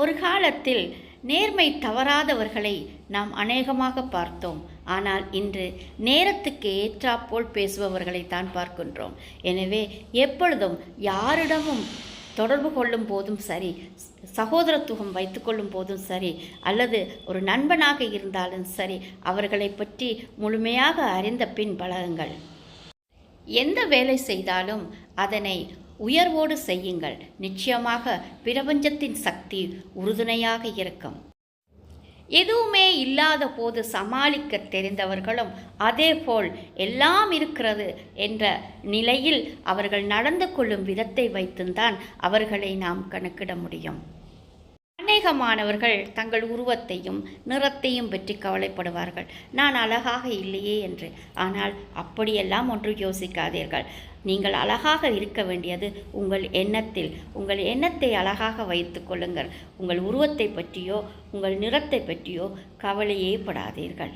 ஒரு காலத்தில் நேர்மை தவறாதவர்களை நாம் அநேகமாக பார்த்தோம். ஆனால் இன்று நேரத்துக்கு ஏற்றாப்போல் பேசுபவர்களை தான் பார்க்கின்றோம். எனவே எப்பொழுதும் யாரிடமும் தொடர்பு கொள்ளும் போதும் சரி சகோதரத்துவம் வைத்துக்கொள்ளும் போதும் சரி அல்லது ஒரு நண்பனாக இருந்தாலும் சரி அவர்களை பற்றி முழுமையாக அறிந்த பின் பழகுங்கள். எந்த வேலை செய்தாலும் அதனை உயர்வோடு செய்யுங்கள். நிச்சயமாக பிரபஞ்சத்தின் சக்தி உறுதுணையாக இருக்கும். எதுவுமே இல்லாத போது சமாளிக்க தெரிந்தவர்களும் அதேபோல் எல்லாம் இருக்கிறது என்ற நிலையில் அவர்கள் நடந்து கொள்ளும் விதத்தை வைத்துந்தான் அவர்களை நாம் கணக்கிட முடியும். அநேகமானவர்கள் தங்கள் உருவத்தையும் நிறத்தையும் பற்றி கவலைப்படுவார்கள். நான் அழகாக இல்லையே என்று. ஆனால் அப்படியெல்லாம் ஒன்று யோசிக்காதீர்கள். நீங்கள் அழகாக இருக்க வேண்டியது உங்கள் எண்ணத்தில். உங்கள் எண்ணத்தை அழகாக வைத்து கொள்ளுங்கள். உங்கள் உருவத்தை பற்றியோ உங்கள் நிறத்தை பற்றியோ கவலையே படாதீர்கள்.